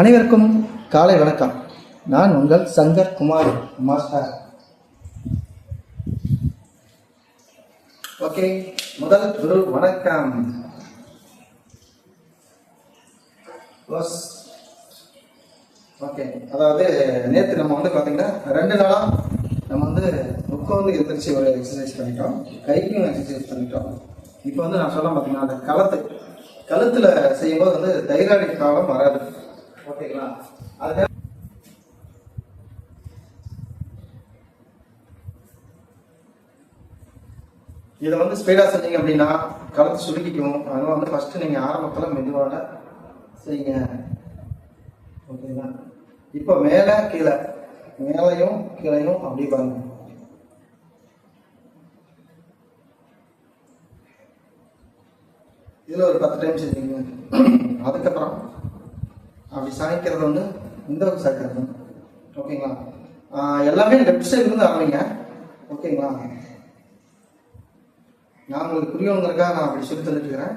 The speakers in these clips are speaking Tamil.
அனைவருக்கும் காலை வணக்கம். நான் உங்கள் சங்கர் குமார் மாஸ்டர். ஓகே முதல் குரு வணக்கம். ஓகே அதாவது நேற்று நம்ம வந்து பார்த்தீங்கன்னா ரெண்டு நாளாக நம்ம வந்து உட்காந்து எந்திரிச்சு ஒரு எக்ஸசைஸ் பண்ணிட்டோம். கைக்கும் எக்ஸசைஸ் பண்ணிட்டோம். இப்போ வந்து நான் சொல்ல பார்த்தீங்கன்னா அந்த களத்து. கழுத்தில் செய்யும்போது வந்து தைராய்டு ப்ராப்ளம் வராது. ஓகேங்களா? அது இதை வந்து ஸ்பீடாக செஞ்சீங்க அப்படின்னா கலந்து சுருக்கிக்கும் அதனால வந்து ஃபஸ்ட்டு நீங்கள் ஆரம்பத்தில் மெதுவாக செய்யுங்க. ஓகேங்களா? இப்போ மேலே கீழே. மேலையும் கீழையும் அப்படி பாருங்க. இதில் ஒரு பத்து டைம் செஞ்சீங்க. அதுக்கப்புறம் சாய்க்கிறது வந்து இந்த பக்கம் சாய்க்கிறது ஓகேங்களா எல்லாமே லெஃப்ட் சைடு இருந்து ஆரம்பிங்க. ஓகேங்களா நான் உங்களுக்கு புரியணுங்கிறக்காக நான் அப்படி சொல்லி தந்துட்டுருக்கிறேன்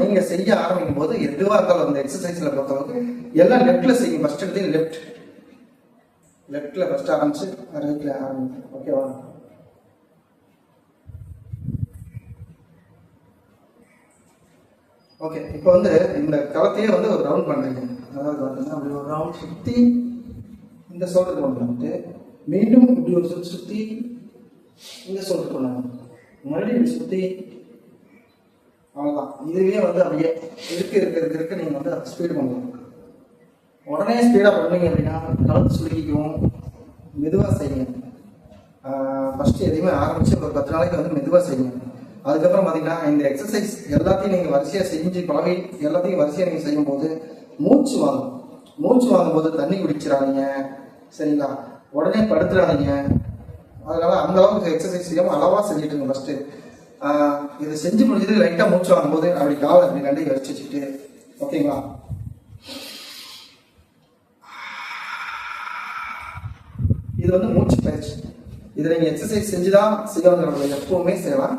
நீங்கள் செய்ய ஆரம்பிக்கும் போது எதுவாக இருந்தாலும் அந்த எக்ஸசைஸில் பொறுத்தளவுக்கு எல்லாம் லெஃப்டில் செய்யுங்க. ஃபர்ஸ்ட் எடுத்து லெஃப்ட் லெஃப்டில் ஃபஸ்ட்டு ஆரம்பிச்சு ரைட்டில் ஆரம்பிங்க. ஓகேவா ஓகே இப்போ வந்து இந்த களத்தையே வந்து ஒரு ரவுண்ட் பண்ணுறீங்க அதாவது பார்த்தீங்கன்னா அப்படி ஒரு ரவுண்ட் சுற்றி இந்த சோல்டர் கொண்டு வந்துட்டு மீண்டும் இப்படி ஒரு சுற்றி சுற்றி இந்த சோல்டர் கொண்டு வந்து மறுபடியும் இப்படி சுத்தி அவ்வளோதான் இதுவே வந்து அப்படியே இருக்கு இருக்க இருக்கு இருக்கு நீங்கள் வந்து ஸ்பீடு பண்ணலாம் உடனே ஸ்பீடாக பண்ணீங்க அப்படின்னா கழுத்து சுருக்கிக்கும். மெதுவாக செய்யுங்க. ஃபஸ்ட்டு எதையுமே ஆரம்பித்து ஒரு பத்து நாளைக்கு வந்து மெதுவாக செய்யுங்க. அதுக்கப்புறம் பார்த்தீங்கன்னா இந்த எக்ஸசைஸ் எல்லாத்தையும் நீங்கள் வரிசையாக செஞ்சு பழகி எல்லாத்தையும் வரிசையாக நீங்கள் செய்யும்போது மூச்சு வாங்கும். மூச்சு வாங்கும்போது தண்ணி குடிச்சிடாதீங்க. சரிங்களா? உடனே படுத்துடாதீங்க. அதனால அந்த அளவுக்கு எக்ஸசைஸ் செய்யாமல் அளவாக செஞ்சுட்டு ஃபஸ்ட்டு இதை செஞ்சு முடிஞ்சது லைட்டாக மூச்சு வாங்கும்போது அப்படி காலை அப்படி கண்டி வச்சு வச்சுட்டு ஓகேங்களா? இது வந்து மூச்சு பயிற்சி. இதை நீங்கள் எக்ஸசைஸ் செஞ்சு தான் செய்யணுங்கிறத எப்பவுமே செய்யலாம்.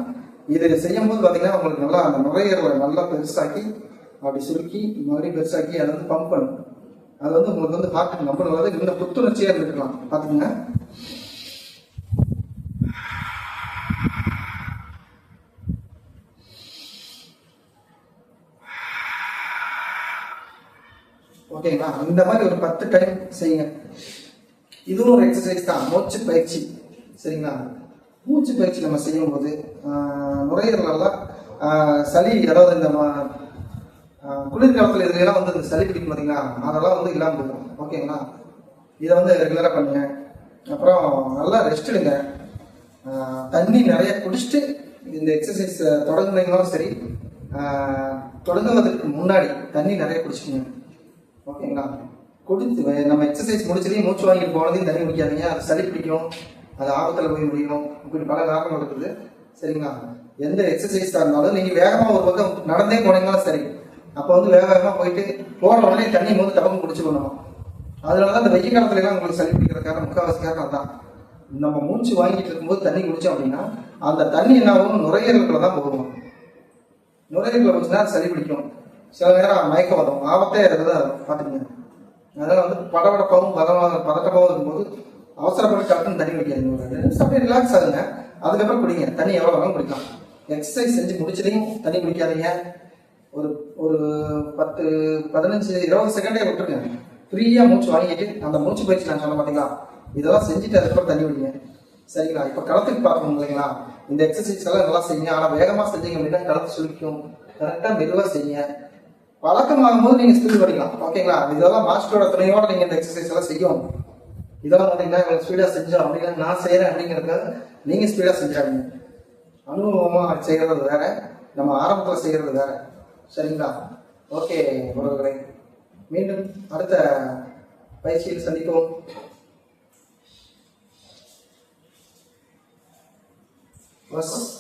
இது செய்யும்போது பார்த்தீங்கன்னா உங்களுக்கு நல்லா அந்த நுரையீரலை நல்லா பெருசாக்கி அப்படி சுருக்கி மறுபடியும் பெருசாக்கி அதை வந்து பம்ப் பண்ணும் அது வந்து உங்களுக்கு வந்து ஹார்ட்டுக்கு நம்பர் வராது இந்த புத்துணர்ச்சியாக இருந்துக்கலாம். பார்த்துக்கங்க ஓகேங்களா? இந்த மாதிரி ஒரு பத்து டைம் செய்யுங்க. இதுவும் ஒரு எக்ஸசைஸ் தான். மூச்சு பயிற்சி. சரிங்களா? மூச்சு பயிற்சி நம்ம செய்யும்போது ஆஹ், நுரையீரலெல்லாம் சளி அதாவது இந்த குளிர்காலத்தில் இதுலாம் வந்து இந்த சளி பிடிக்கும் பார்த்தீங்களா அதெல்லாம் வந்து இல்லாமல் போயிடும். ஓகேங்களா இதை வந்து ரெகுலராக பண்ணுங்க. அப்புறம் நல்லா ரெஸ்ட் எடுங்க. தண்ணி நிறைய குடிச்சிட்டு இந்த எக்ஸசைஸ் தொடங்குனீங்களும் சரி தொடங்குவதற்கு முன்னாடி தண்ணி நிறைய குடிச்சிக்கங்க. ஓகேங்களா குடிச்சு நம்ம எக்ஸசைஸ் முடிச்சதையும் மூச்சு வாங்கிட்டு போனதையும் தண்ணி குடிக்காதீங்க. அது சளி பிடிக்கும். அது ஆபத்தில் போய் முடியும் இப்படி பல காரணம் இருக்குது. சரிங்களா? எந்த எக்ஸசைஸாக இருந்தாலும் நீங்கள் வேகமாக ஒரு பக்கம் நடந்தே போனீங்கனாலும் சரி. அப்போ வந்து வேக வேகமாக போயிட்டு போன உடனே தண்ணி வந்து டபக்கு பிடிச்சி பண்ணணும் அதனால தான் இந்த வெய்ய காலத்துலலாம் உங்களுக்கு சளி பிடிக்கிற காரணம் முக்கால்வாசி காரணம் தான் நம்ம மூச்சு வாங்கிட்டு இருக்கும்போது தண்ணி குடிச்சோம் அப்படின்னா அந்த தண்ணி என்ன ஆகும் நுரையீரலுக்குள்ள தான் போகும். நுரையீரல் வச்சுன்னா சளி பிடிக்கும். சில நேரம் மயக்கம் வரும். ஆபத்தே அதுதான் பார்த்துக்கோங்க. அதனால வந்து படபடப்பாகவும் பதமாக பதட்டமாகவும் இருக்கும்போது அவசரப்பட்டு டக்குன்னு தண்ணி குடிக்காதீங்க ஒரு ரெண்டு நிமிஷம் அப்படியே ரிலாக்ஸ் ஆகுங்க. அதுக்கப்புறம் குடிங்க. தண்ணி எவ்வளோ வேணாலும் குடிக்கலாம். எக்ஸசைஸ் செஞ்சு முடிச்சதையும் தண்ணி குடிக்காதீங்க. ஒரு ஒரு பத்து பதினஞ்சு இருபது செகண்டே விட்டுருங்க. ஃப்ரீயாக மூச்சு வாங்கிட்டு அந்த மூச்சு பயிற்சி நான் சொன்ன பார்த்தீங்களா இதெல்லாம் செஞ்சுட்டு அதுக்கப்புறம் தண்ணி குடிங்க. சரிங்களா? இப்போ களத்துக்கு பார்க்கணும் இல்லைங்களா? இந்த எக்ஸசைஸ் எல்லாம் நல்லா செய்யுங்க. ஆனால் வேகமாக செஞ்சீங்க அப்படின்னா களத்து சுருக்கும் கரெக்டாக மெதுவாக செய்யுங்க. பழக்கமாகும் போது நீங்கள் ஸ்பீட் படிக்கலாம் ஓகேங்களா இதெல்லாம் மாஸ்டரோட துணையோட நீங்கள் இந்த எக்ஸசைஸ் எல்லாம் செய்யும் இதெல்லாம் பார்த்தீங்கன்னா இவ்வளோ ஸ்பீடாக செஞ்சோம் அப்படின்னா நான் செய்கிறேன் அப்படிங்கிறதுக்காக நீங்கள் ஸ்பீடாக செஞ்சாங்க. அனுபவமாக செய்கிறது வேற. நம்ம ஆரம்பத்தில் செய்கிறது வேற. சரிங்களா? ஓகே உறவுகளே மீண்டும் அடுத்த பயிற்சியில் சந்திப்போம். பஸ்